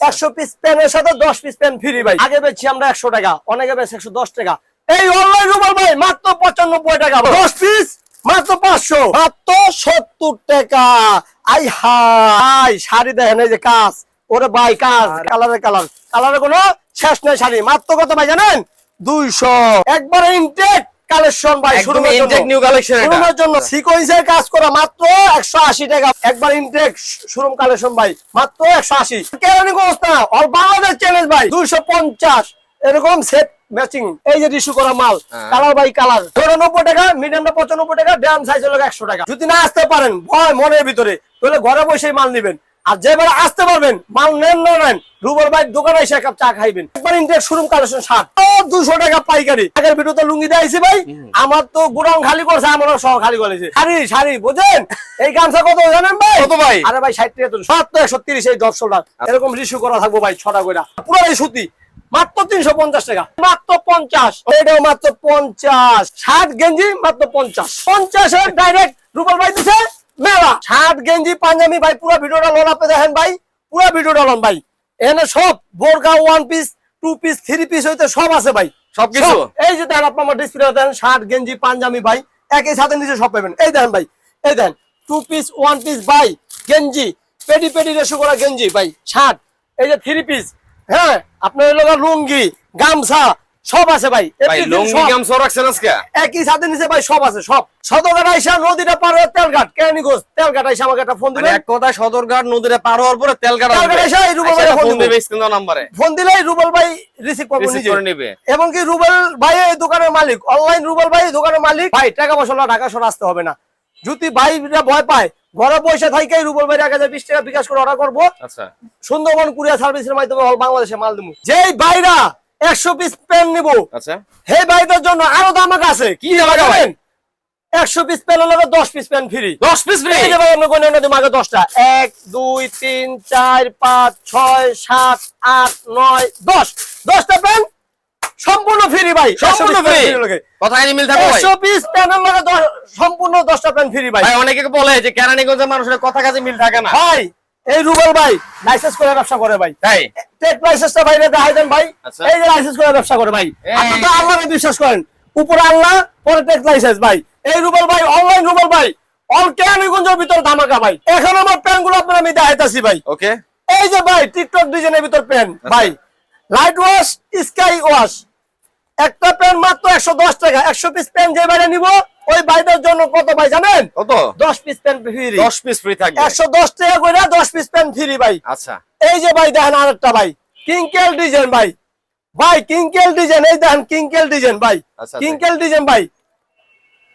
একশো পিস প্যানের সাথে দশ পিস প্যান ফ্রি ভাই। আগে বেচছি আমরা একশো টাকা অনেকে বেচছে একশো দশ টাকা। এই অনলাইন রুমাল ভাই মাত্র পঁচানব্বই টাকা। দশ পিস মাত্র পাঁচশো। মাত্র সত্তর টাকা। আই হাই শাড়ি দেখেন এই যে কাজ। ওরে ভাই কাজ। কালারে কালার কালারে কোনো শেষ নেই শাড়ি। মাত্র কত ভাই জানেন? দুইশো। একবারে ইনটেক কালেকশন ভাই একদম শুরুর জন্য। সিকোয়েন্সের কাজ করা মাত্র একশো আশি টাকা। একবার ইনটেক শোরুম কালেকশন ভাই মাত্র একশো আশি। কেরানি অবস্থা? বাংলাদেশ চ্যালেঞ্জ ভাই দুইশো পঞ্চাশ। এরকম সেট ম্যাচিং এই যে রিস্যু করা মাল। কালার বাই কালার চৌরানব্বই টাকা মিডিয়ামটা পঁচানব্বই টাকা ড্যাম সাইজ হলো একশো টাকা। যদি না আসতে পারেন ভয় মনের ভিতরে তাহলে ঘরে বসেই মাল নিবেন। আর যেবার আসতে পারবেন মাল নেন না নেন রুবর ভাই দোকানে এসে এক কাপ চা খাইবেন। একবার ইন্টেক শোরুম কালেকশন ষাট দুশো টাকা পাইকারি। আগের ভিডিওতে লুঙ্গি দিয়েছি ভাই আমার তো গোডাউন খালি করছে আমারও সহ খালি করেছে। শাড়ি শাড়ি বুঝেন? এই গামছা কত জানেন ভাই? কত ভাই? আরে ভাই ষাট টাকা তো সত্তর একশো তিরিশ এই দশ টাকা এরকম রিসু করা থাকব ভাই ছটা করে পুরো এই সুতি। মাত্র তিনশো পঞ্চাশ টাকা। মাত্র পঞ্চাশ। এটাও মাত্র পঞ্চাশ। ষাট গেঞ্জি মাত্র পঞ্চাশ। পঞ্চাশের ডাইরেক্ট রুপাল ভাই দিছে। মেলা। ষাট গেঞ্জি পাঞ্জাবি ভাই পুরো ভিডিওটা লোন আপনি দেখেন ভাই। পুরো ভিডিওটা লোন ভাই। এখানে সব বোরকা one piece two piece three piece হইতে সব আছে ভাই। সবকিছু? এই যে দেখেন আপনার ডিসপ্লে দেন শার্ট গেঞ্জি পাঞ্জাবি ভাই একই সাথে নিচে সব পাবেন। এই দেখেন ভাই এই দেখেন টু পিস ওয়ান পিস ভাই গেঞ্জি পেডি পেডি রেশো করা গেঞ্জি ভাই শার্ট এই যে থ্রি পিস হ্যাঁ আপনার লুঙ্গি গামছা সব আছে ভাই। ভাই একই সাথে নিচে ভাই সব আছে সব। সদরঘাট আইসা নদীটা পার হয়ে তেলঘাট তেলঘাট আইসা আমাকে একটা ফোন মানে দিবেন এক কথায় সদরঘাট নদীরে পার হওয়ার পরে তেলঘাট রুবেল ফোন ফোন দিবে। নাম্বারে। ফোন দিলেই রুবেল ভাই রিসিভ করে নিবে। এবং কি রুবেল ভাই এই দোকানের মালিক। অনলাইন রুবেল ভাই এই দোকানের মালিক। ভাই টাকা পয়সা ঢাকা শহর আসতে হবে না। যদি ভাইরা ভয় পায় ঘরে পয়সা থাইকে রুবল ভাই এক হাজার বিশ টাকা বিকাশ করে অর্ডার করব। আচ্ছা। সুন্দরবন কুরিয়ার সার্ভিসের মাধ্যমে বাংলাদেশে মাল দেবো যেই ভাইরা একশো পিস পেন নিবো। আচ্ছা। হে ভাইদের জন্য আরও দামাক আছে। কি? একশো পিস হলে দশ piece pen free 10 piece free এই ভাই আমরা কোন নদী মাকে দশটা। এক দুই তিন চার পাঁচ ছয় সাত আট নয় দশ। দশটা পেন সম্পূর্ণ ফ্রি ভাই সম্পূর্ণ ফ্রি কথা কানি মিল থাকবে ভাই? একশো পিস লগে দশ- সম্পূর্ণ দশটা পেন ফ্রি ভাই। ভাই অনেকে বলে যে কেরানীগঞ্জের মানুষের কথা কাছে মিল থাকে না। ভাই এই রুবেল ভাই লাইসেন্স করে ব্যবসা করে ভাই। তাই? টেক লাইসেন্সটা বাইরে দেখাই দেন ভাই। আচ্ছা। এই যে লাইসেন্স করে ব্যবসা করে ভাই। আপনি তো আল্লাহকে বিশ্বাস করেন। উপরে আল্লাহ পরে টেক লাইসেন্স ভাই। এই রুবেল ভাই অনলাইন রুবেল ভাই অল কেরানীগঞ্জের ভিতর ধামাকা ভাই। এখন আমার প্যানগুলো আপনার আমি দেখাইতাছি ভাই। ওকে। এই যে ভাই টিকটক ডিজাইনের ভিতর পেন আচ্ছা। ভাই। লাইট ওয়াশ স্কাই ওয়াশ একটা পেন মাত্র একশো দশ টাকা। একশো পিস পেন যে বাইরে নিব ওই বাইরের জন্য কত ভাই জানেন? কত? দশ piece pen free 10 piece free থাকবে। একশো দশ টাকা করে দশ পিস পেন ফ্রি ভাই। আচ্ছা। এই যে ভাই দেখেন আরেকটা ভাই কিংকেল ডিজাইন ভাই। ভাই কিংকেল ডিজাইন এই দেখেন কিংকেল ডিজাইন ভাই। আচ্ছা, কিংকেল ডিজাইন ভাই।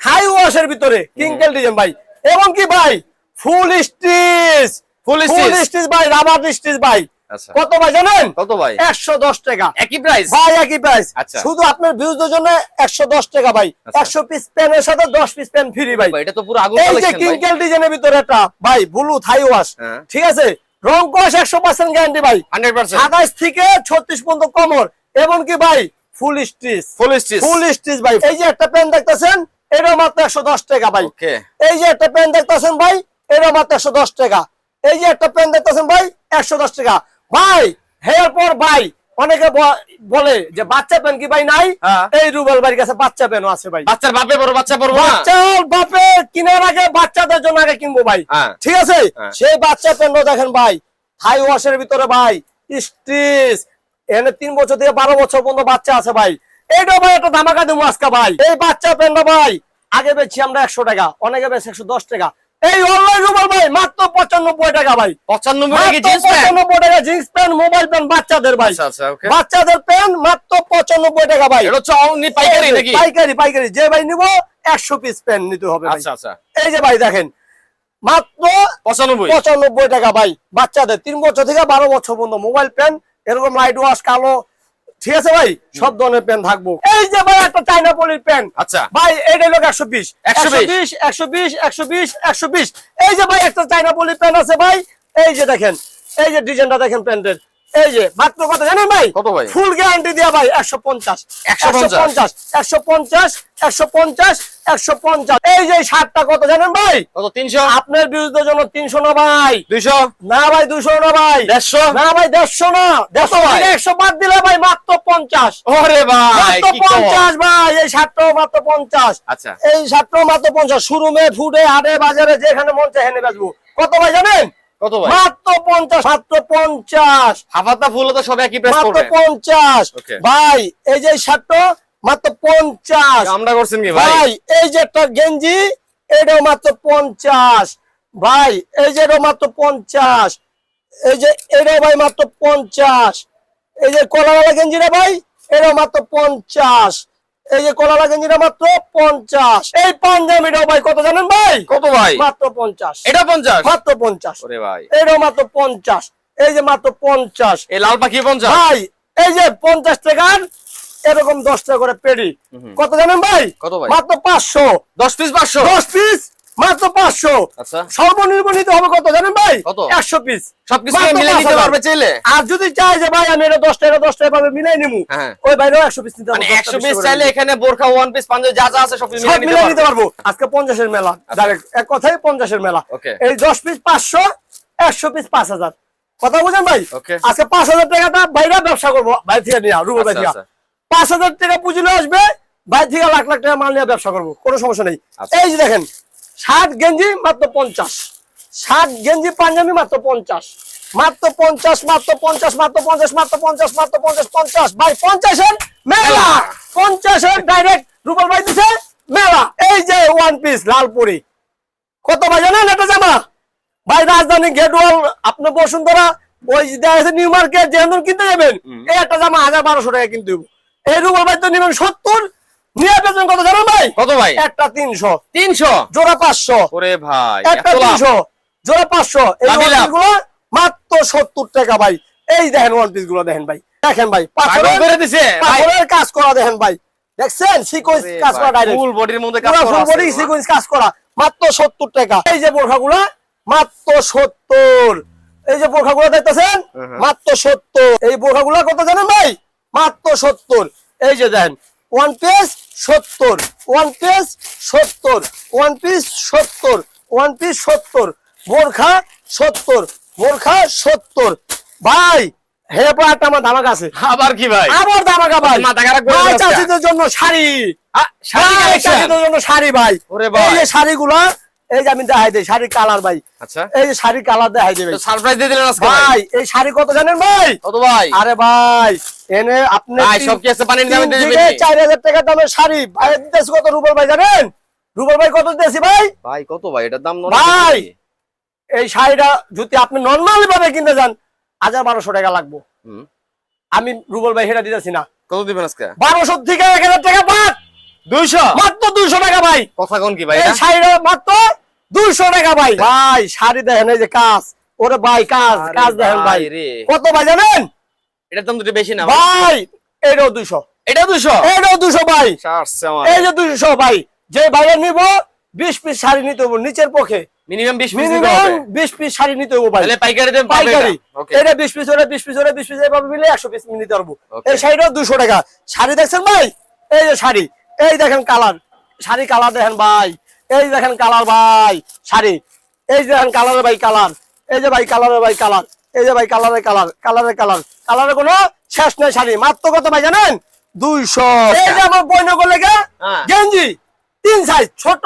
হাই ওয়াশের ভিতরে কিংকেল ডিজাইন ভাই। এবং কি ভাই? Full stitch. Full stitch. ভাই রাবার স্টিচ ভাই। আচ্ছা কত ভাই জানেন? কত ভাই? একশো দশ টাকা। একই প্রাইস ভাই একই প্রাইস আচ্ছা। শুধু আপনার ভিউজের জন্য একশো দশ টাকা ভাই। আচ্ছা। একশো পিস পেনের সাথে দশ পিস পেন ফ্রি ভাই। এটা তো পুরো আগুন এই যে কালেকশন ডিজাইনের ভিতরে একটা ভাই ব্লু থাই ওয়াশ। ঠিক আছে? রং কোশ একশো পার্সেন্ট গ্যারান্টি ভাই। 100% সাতাইশ থেকে ছত্রিশ পর্যন্ত কমর। এবং কি ভাই? Full stitch full stitch full stitch ভাই। এই যে একটা পেন দেখতেছেন এটা মাত্র একশো দশ টাকা ভাই। এই যে একটা পেন দেখতেছেন ভাই এটা মাত্র একশো দশ টাকা। এই যে একটা পেন দেখতেছেন ভাই একশো দশ টাকা। ভাই হেয়ার পর ভাই অনেকে বলে যে বাচ্চা পেন কি ভাই নাই? হ্যাঁ। এই রুবেল ভাইয়ের কাছে বাচ্চা পেনও আছে ভাই। বাচ্চার বাপে বড় বাচ্চা পড়ব না। বাচ্চার বাপে কিনার আগে বাচ্চাদের জন্য আগে কিনবো ভাই। হ্যাঁ। ঠিক আছে? হ্যাঁ। সেই বাচ্চা পেন্ড দেখেন ভাই হাই ওয়াশের ভিতরে ভাই স্টিচ এখানে তিন বছর থেকে বারো বছর পর্যন্ত বাচ্চা আছে ভাই। এইটা ভাই একটা ধামাকা দেবো আজকে ভাই। এই বাচ্চা পেন ভাই আগে বেচছি আমরা একশো টাকা অনেকে বেচছে একশো দশ টাকা। এই অনলাইন রুমাল ভাই মাত্র পঁচানব্বই টাকা ভাই। 95 টাকা কি মাত্র জিন্স প্যান্ট পঁচানব্বই টাকা জিন্স প্যান্ট মোবাইল প্যান্ট বাচ্চাদের ভাই। আচ্ছা আচ্ছা বাচ্চাদের প্যান্ট মাত্র পঁচানব্বই টাকা ভাই। পাইকারি পাইকারি পাইকারি। যে ভাই নিবো একশো পিস প্যান্ট নিতে হবে। আচ্ছা এই যে ভাই দেখেন মাত্র 95 পঁচানব্বই টাকা ভাই। বাচ্চাদের তিন বছর থেকে বারো বছর পর্যন্ত মোবাইল পেন এরকম লাইট ওয়াশ কালো ঠিক আছে ভাই? সব ধরনের প্যান থাকব। এই যে ভাই একটা চাইনা পলির প্যান আচ্ছা। ভাই এটা লোক একশো বিশ। একশো বিশ। একশো বিশ একশো বিশ একশো বিশ এই যে ভাই একটা চাইনা পলির প্যান আছে ভাই। এই যে দেখেন এই যে ডিজাইনটা দেখেন প্যান্টের এই যে মাত্র কত জানেন ভাই? কত ভাই? ফুল গ্যারান্টি ভাই একশো পঞ্চাশ। 150 পঞ্চাশ? একশো পঞ্চাশ একশো পঞ্চাশ একশো পঞ্চাশ এই যে শার্টটা কত জানেন ভাই? কত তিনশো? আপনার বিরুদ্ধের জন্য তিনশো না ভাই। দুইশো? না ভাই দুশো না ভাই। দেড়শো? না ভাই দেড়শো না। দেড়শো ভাই? থেকে একশো বাদ দিলে ভাই মাত্র পঞ্চাশ। ওরে ভাই মাত্র। পঞ্চাশ ভাই এই শার্টটাও মাত্র পঞ্চাশ। আচ্ছা। এই শার্টটাও মাত্র পঞ্চাশ। শোরুমে ফুডে হাটে বাজারে যেখানে মন চায় হেনে বেচবো। কত ভাই জানেন? কত ভাই? মাত্র পঞ্চাশ মাত্র পঞ্চাশ। হাফাতা ফুল তো সব একই প্রাইস মাত্র. ভাই এই যে শার্টটা মাত্র পঞ্চাশ। আমরা করছেন কি ভাই? ভাই এই যে একটা গেঞ্জি এটাও মাত্র পঞ্চাশ। ভাই এই যে এটাও মাত্র পঞ্চাশ। এই যে এটাও ভাই মাত্র পঞ্চাশ। এই যে কলাওয়ালা গেঞ্জিটা ভাই এটাও মাত্র পঞ্চাশ। এই যে কলাওয়ালা গেঞ্জিটা মাত্র পঞ্চাশ। এই পাঞ্জাবিটাও ভাই কত জানেন ভাই? কত ভাই? মাত্র পঞ্চাশ। এটা পঞ্চাশ? মাত্র পঞ্চাশ। ভাই। এটাও মাত্র পঞ্চাশ। এই যে মাত্র পঞ্চাশ। এই লাল পাখি পঞ্চাশ? ভাই এই যে পঞ্চাশ টাকার এরকম দশ টাকা করে পেডি। কত জানেন ভাই? কত ভাই? মাত্র পাঁচশো। দশ পিস পাঁচশো? দশ পিস মাত্র পাঁচশো। আচ্ছা। সর্বনিম্ন নিতে হবে কত জানেন ভাই? একশো পিস সবকিছু মিলে নিতে পারবে চাইলে? আর যদি চাই যে ভাই আমি এটা দশ টাকা দশ টাকা ভাবে মিলাই নিবো হ্যাঁ। ওই বাইরেও একশো পিস নিতে মানে একশো পিস চাইলে এখানে বোরখা ওয়ান পিস পাঞ্জাবি যা যা আছে সব মিলাই নিতে পারব। আজকে পঞ্চাশের মেলা। ডাইরেক্ট এক কথায় পঞ্চাশের মেলা। এই দশ পিস পাঁচশো একশো পিস পাঁচ হাজার। কথা বুঝেন ভাই? আজকে পাঁচ হাজার টাকাটা বাইরে ব্যবসা করব বাইরে থেকে নিয়ে রুবো ভাই আচ্ছা, থেকে। আচ্ছা। পাঁচ হাজার টাকা পুঁজি আসবে বাইরে থেকে লাখ লাখ টাকা মাল নিয়ে ব্যবসা করব কোনো সমস্যা নেই। আচ্ছা। এই যে দেখেন ষাট গেঞ্জি মাত্র পঞ্চাশ। ষাট গেঞ্জি পাঞ্জাবি মাত্র পঞ্চাশ। মাত্র পঞ্চাশ মাত্র পঞ্চাশ মাত্র পঞ্চাশ মাত্র পঞ্চাশ মাত্র পঞ্চাশ পঞ্চাশ। ভাই পঞ্চাশের মেলা। পঞ্চাশের ডাইরেক্ট রুপাল ভাই দিছে মেলা। এই যে ওয়ান পিস লালপুরি। কত ভাই জানেন এটা জামা? ভাই রাজধানী গেটওয়াল আপনি বসুন্ধরা ওই নিউ মার্কেট যেমন কিনতে যাবেন এই একটা জামা হাজার বারোশো টাকা কিনতে এই রুবল ভাই তো নেবেন সত্তর নিয়ে বেতন কত জানেন ভাই? কত ভাই? একটা তিনশো। তিনশো? জোড়া পাঁচশো। ওরে ভাই একটা তিনশো। জোড়া পাঁচশো। এই দামি লাভ। ওয়ান মাত্র সত্তর টাকা ভাই। এই দেখেন ওয়ান পিসগুলো দেখেন ভাই। দেখেন ভাই পাগল করে দিছে ভাই। পাথরের কাজ করা দেখেন ভাই। দেখছেন? সিকোয়েন্স কাজ করা ডাইরেক্ট ফুল বডির মধ্যে কাজ করা ফুল বডি সিকোয়েন্স কাজ করা। মাত্র সত্তর টাকা। এই যে বোরখাগুলো মাত্র সত্তর। এই যে বোরখাগুলো দেখতেছেন? মাত্র সত্তর। এই বোরখাগুলো কত জানেন ভাই? মাত্র সত্তর। এই যে দেন ওয়ান পিস সত্তর। ওয়ান পিস সত্তর। ওয়ান পিস সত্তর। ওয়ান পিস সত্তর। বোরখা সত্তর। বোরখা সত্তর। ভাই হে একটা আমার ধামাক আছে। আবার কি ভাই? আবার ধামাকা ভাই। চাষিদের জন্য শাড়ি। আ, শাড়ি চাষিদের জন্য শাড়ি ভাই। ওরে ভাই। এই যে শাড়িগুলো এই যে আমি দেখাই দিই শাড়ি কালার ভাই। আচ্ছা। এই যে শাড়ি কালার দেখাই দিই সারপ্রাইজ দিয়ে দিলেন আজকে ভাই ভাই এই শাড়ি কত জানেন ভাই? কত ভাই? আরে ভাই এনে আপনি ভাই, সব কি আছে? পানির দামে দিয়ে দিবেন নি? চার হাজার টাকা দামের শাড়ি। ভাই দিতেছি কত রুবেল ভাই জানেন? রুবেল ভাই কত দিতেছি ভাই? ভাই কত ভাই? এটার দাম ভাই। এই শাড়িটা যদি আপনি নর্মালি ভাবে কিনতে যান হাজার বারোশো টাকা লাগবো। হুম। আমি রুবল ভাই সেটা দিতেছি না। কত দিবেন আজকে? বারোশো থেকে এক হাজার টাকা বাদ। দুইশো? মাত্র দুইশো টাকা ভাই। কথা কোন কি ভাই? শাড়িটা মাত্র দুইশো টাকা ভাই। ভাই শাড়ি দেখেন এই যে কাজ। ওরে ভাই কাজ কাজ দেখেন ভাই। কত ভাই জানেন? এটার দাম দুটো বেশি না ভাই। এটাও এটা দুশো এটাও দুইশো ভাই। এই যে দুইশো ভাই যে নিব বিশ পিস শাড়ি নিতে হব নিচের পক্ষে। মিনিমাম বিশ পিস নিতে হবে। বিশ পিস শাড়ি নিতে হব ভাই। তাহলে পাইকারি এটা। বিশ পিস পিস পিস এভাবে মিলে একশো পিস নিতে পারব। এই শাড়িটাও দুশো টাকা। শাড়ি দেখছেন ভাই? এই যে শাড়ি। এই দেখেন কালার। শাড়ি কালার দেখেন ভাই। এই দেখেন কালার ভাই শাড়ি। এই যে দেখেন কালারের ভাই কালার। এই যে ভাই কালারের ভাই কালার। এই যে ভাই কালারের কালার কালারের কালার। কালারের কোনো শেষ নেই শাড়ি। মাত্র কত ভাই জানেন? দুইশো। এই যে আমার লেগে হ্যাঁ। গেঞ্জি তিন সাইজ ছোট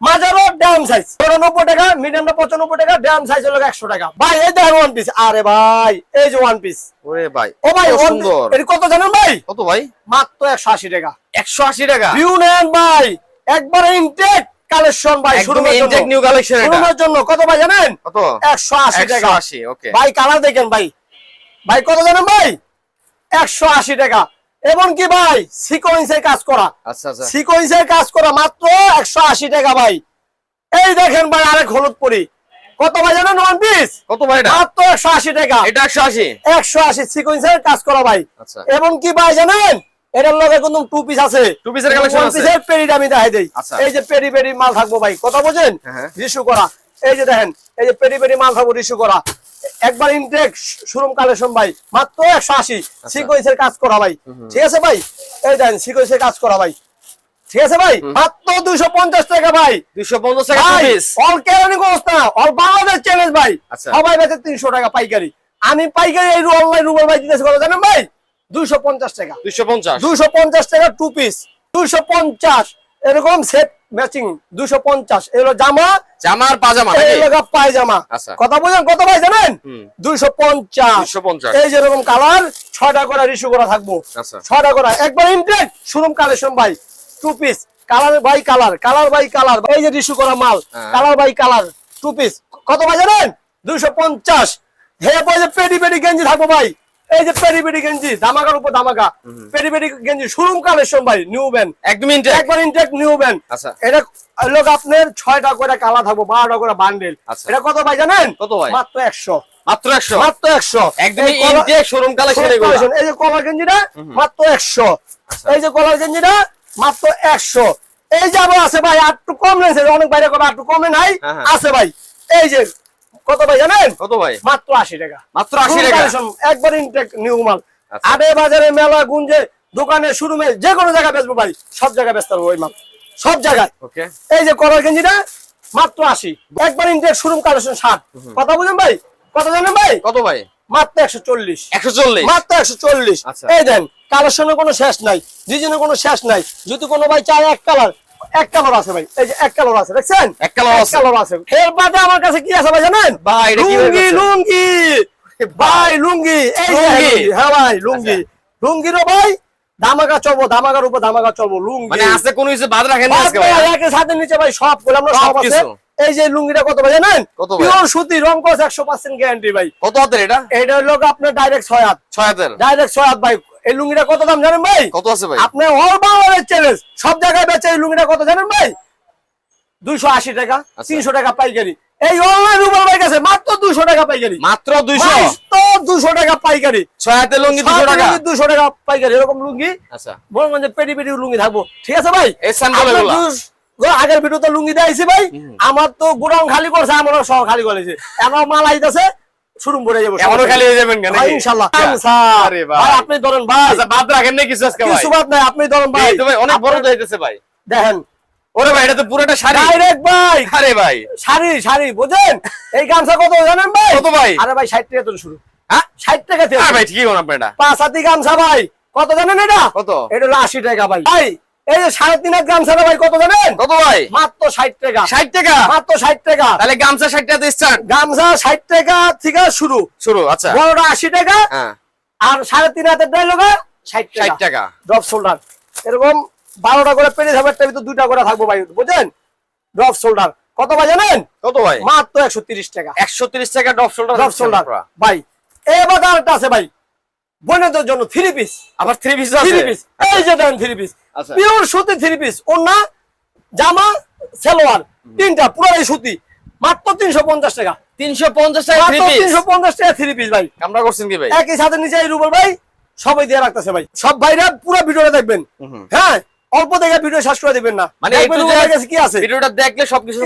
মাঝারো ড্যাম সাইজ চৌরানব্বই টাকা মিডিয়ামটা পঁচানব্বই টাকা ড্যাম সাইজ হলো একশো টাকা। ভাই এই দেখেন ওয়ান পিস আরে ভাই এই যে ওয়ান পিস ওরে ভাই ও ভাই কত সুন্দর। এর কত জানেন ভাই? কত ভাই? মাত্র একশো আশি টাকা। একশো আশি টাকা? ভিউ নেন ভাই। একবারে ইনটেক কালেকশন ভাই জন্য। নিউ কালেকশন এটা। জন্য কত ভাই জানেন? কত? একশো আশি একশো টাকা আশি ওকে ভাই কালার দেখেন ভাই। ভাই কত জানেন ভাই? একশো আশি টাকা। এবং কি ভাই? সিকোয়েন্সের কাজ করা। আচ্ছা আচ্ছা। সিকোয়েন্সের কাজ করা মাত্র একশো আশি টাকা ভাই। এই দেখেন ভাই আরেক হলুদ পরি কত ভাই জানেন ওয়ান পিস কত ভাই এটা? মাত্র একশো আশি টাকা। এটা একশো আশি? একশো আশি সিকোয়েন্সের কাজ করা ভাই। আচ্ছা। এবং কি ভাই জানেন? এটার লগে কিন্তু টু পিস আছে। এর collection One আছে? এর পেরিটা আমি দেখাই দেই। আচ্ছা। এই যে পেরি পেরি মাল থাকব ভাই। কথা বোঝেন? হ্যাঁ। রিসু করা। এই যে দেখেন এই যে পেরি পেরি মাল থাকব রিসু করা। একবার ইনটেক শোরুম কালেকশন ভাই মাত্র একশো আশি। সিকোয়েন্সের কাজ করা ভাই। ঠিক আছে ভাই? এই দেন সিকোয়েন্সের কাজ করা ভাই। ঠিক আছে ভাই? মাত্র দুইশো পঞ্চাশ টাকা ভাই। দুইশো পঞ্চাশ টাকা অল কেরানি অবস্থা অল বাংলাদেশ চ্যালেঞ্জ ভাই। আচ্ছা। সবাই বেচে তিনশো টাকা পাইকারি। আমি পাইকারি এই অনলাইন রুবেল ভাই জিজ্ঞেস কত জানেন ভাই? দুইশো পঞ্চাশ টাকা। দুইশো পঞ্চাশ। দুইশো পঞ্চাশ টাকা টু পিস দুইশো পঞ্চাশ এরকম সেট ম্যাচিং দুইশো পঞ্চাশ। এগুলো জামা। জামার পাজামা এগুলো পায়জামা। আচ্ছা। কথা বলছেন কত ভাই জানেন। দুইশো পঞ্চাশ। এই যেরকম কালার ছয়টা করে রিসু করা থাকব। আচ্ছা। ছয়টা করে। একবার ইনটেক শোরুম কালেকশন ভাই two piece colour by colour colour by colour এই যে রিসু করা মাল। Colour by colour two piece কত ভাই জানেন? দুইশো পঞ্চাশ। হে পেডি পেডি গেঞ্জি থাকব ভাই। এই যে পেডি গেঞ্জি ধামাকার উপর ধামাকা। পেডি পেডি গেঞ্জি শোরুম কালেকশন ভাই নিউ ব্যান্ড একদম ইনটেক একবার ইনটেক নিউ ব্যান্ড আচ্ছা। এটা লোক আপনার ছয়টা করে কালার থাকব বারোটা করে বান্ডেল আচ্ছা। এটা কত ভাই জানেন? কত ভাই? মাত্র একশো। মাত্র একশো? মাত্র একশো। একদমই এই কলার- ইনটেক শোরুম কালেকশন Short এগুলো। এই যে কলার গেঞ্জিটা মাত্র একশো। আচ্ছা। এই যে কলার গেঞ্জিটা মাত্র একশো। এই যে আবার আছে ভাই আর একটু কম লেগেছে অনেক বাইরে কবে একটু কমে নাই হ্যাঁ, হ্যাঁ। আছে ভাই। এই যে কত ভাই জানেন? কত ভাই? মাত্র আশি টাকা। মাত্র আশি টাকা? একবার ইনটেক নিউ মাল। আচ্ছা। আটে বাজারে মেলা গুঞ্জে দোকানে শোরুমে যে কোনো জায়গায় বেচবো ভাই। সব জায়গায় বেচতে হবে ওই মাল। সব জায়গায়। এই যে কলার গেঞ্জিটা মাত্র আশি। একবার ইনটেক শোরুম কালেকশন ষাট। কথা বুঝেন ভাই? কত জানেন ভাই? কত ভাই? মাত্র একশো চল্লিশ। একশো চল্লিশ? মাত্র একশো চল্লিশ। আচ্ছা। এই দেন কালেকশনের কোনো শেষ নাই ডিজাইনের কোনো শেষ নাই। যদি কোনো ভাই চায় এক কালার এক কালার আছে ভাই। এই যে এক কালার আছে দেখছেন? এক colour আছে। কালার আছে। এর বাদে আমার কাছে কি আছে ভাই জানেন? ভাই, লুঙ্গি লুঙ্গি। ভাই। লুঙ্গি। এই লুঙ্গি। লুঙ্গি, হ্যাঁ ভাই লুঙ্গি। লুঙ্গিরও ভাই ধামাকা চলবো ধামাকার উপর ধামাকা চলবো লুঙ্গি। মানে আছে কোনো কিছু বাদ রাখেন না বাদ আজকে ভাই, ভাই সাথে নিচে ভাই সব আছে। এই যে লুঙ্গিটা কত ভাই জানেন? পিওর সুতি রং কস একশো পার্সেন্ট গ্যারান্টি ভাই। কত হাতের এটা? এইটা হলো আপনার ডাইরেক্ট ছয় হাত। ছয় হাতের। ডাইরেক্ট ছয় হাত ভাই। এই লুঙ্গিটা কত দাম জানেন ভাই? কত আছে ভাই? অল বাংলাদেশ চ্যালেঞ্জ সব জায়গায় বেচে এই লুঙ্গিটা কত জানেন ভাই? দুইশো আশি টাকা আচ্ছা। তিনশো টাকা পাইকারি। এই অনলাইন ভাই কাছে মাত্র দুশো টাকা পাইকারি। মাত্র দুইশো? তো দুশো টাকা পাইকারি। ছয় লুঙ্গি দুশো টাকা? দুশো টাকা পাইকারি এরকম লুঙ্গি। আচ্ছা। বলবেন পেটি পেটি লুঙ্গি থাকব। ঠিক আছে ভাই? আগের ভিডিওতে লুঙ্গি দিয়েছি ভাই। আমার তো গোডাউন খালি করছে আমারও সহ খালি করেছে। এমন মাল আইতেছে শুরু করে যাব এমনও খালি হয়ে যাবেন কেন ভাই। আরে ভাই। ভাই আপনি ধরেন ভাই আচ্ছা বাদ রাখেন না কিছু আজকে ভাই। কিছু বাদ নাই আপনি ধরেন ভাই। এই তো ভাই অনেক বড় যাইতেছে ভাই। দেখেন। ওরে ভাই এটা তো পুরোটা শাড়ি। ডাইরেক্ট ভাই। আরে ভাই। শাড়ি শাড়ি বুঝেন? এই গামছা কত জানেন ভাই? কত ভাই? আরে ভাই ষাট টাকা তো শুরু। হ্যাঁ? ষাট টাকা থেকে ভাই ঠিকই কোন আপনার এটা। পাঁচ হাতি গামছা ভাই। কত জানেন এটা? কত? এটা হলো আশি টাকা ভাই ভাই। এই যে সাড়ে তিন হাত গামছাটা ভাই কত জানেন? কত ভাই? মাত্র ষাট টাকা। ষাট টাকা? মাত্র ষাট টাকা। তাহলে গামছা ষাট টাকা দিচ্ছেন গামছা ষাট টাকা থেকে শুরু। শুরু আচ্ছা। বড়টা আশি টাকা হ্যাঁ। আর সাড়ে তিন হাতের ডাইলগ ষাট ষাট টাকা। টাকা। Drop shoulder. এরকম বারোটা করে পেরে যাবে একটা ভিতর দুইটা করে থাকব ভাই বুঝেন ড্রপ শোল্ডার। কত ভাই জানেন? কত ভাই? মাত্র একশো তিরিশ টাকা। একশো তিরিশ টাকা ডপ শোল্ডার ড্রপ শোল্ডার। ভাই এবার আরেকটা আছে ভাই। বোনদের জন্য থ্রি পিস আবার থ্রি পিস থ্রি পিস এই যে দেন থ্রি পিস। পিওর সুতি থ্রি পিস ওনা জামা সালোয়ার। তিনটা পুরো সুতি। মাত্র তিনশো পঞ্চাশ টাকা। তিনশো পঞ্চাশ টাকা থ্রি পিস তিনশো পঞ্চাশ টাকা থ্রি পিস ভাই। আমরা করছেন কি ভাই? একই সাথে নিচে এই রুবেল ভাই সবাই দিয়ে রাখতেছে ভাই। সব ভাইরা পুরো ভিডিওটা দেখবেন। হ্যাঁ অল্প দেখে ভিডিও শেষ করে দিবেন না। মানে কি আছে? ভিডিওটা দেখলে সবকিছু।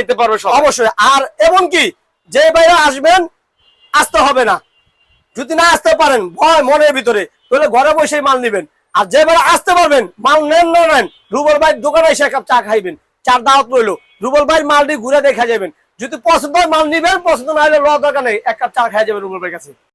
নিতে পারবে অবশ্যই। আর এবং কি যে ভাইরা আসবেন আসতে হবে না। যদি না আসতে পারেন, ভয় মনের ভিতরে, তাহলে ঘরে বসেই মাল নিবেন। আর যে ভাইরা আসতে পারবেন, মাল নেন না নেন, রুবল ভাই দোকানে এসে এক কাপ চা খাইবেন। চার দাওয়াত রইল। রুবল ভাই মালটি ঘুরে দেখা যাবেন। যদি পছন্দ মাল নিবেন, পছন্দ না হলে লওয়ার দরকার নেই, এক কাপ চা খাই যাবেন রুবল ভাইয়ের কাছে।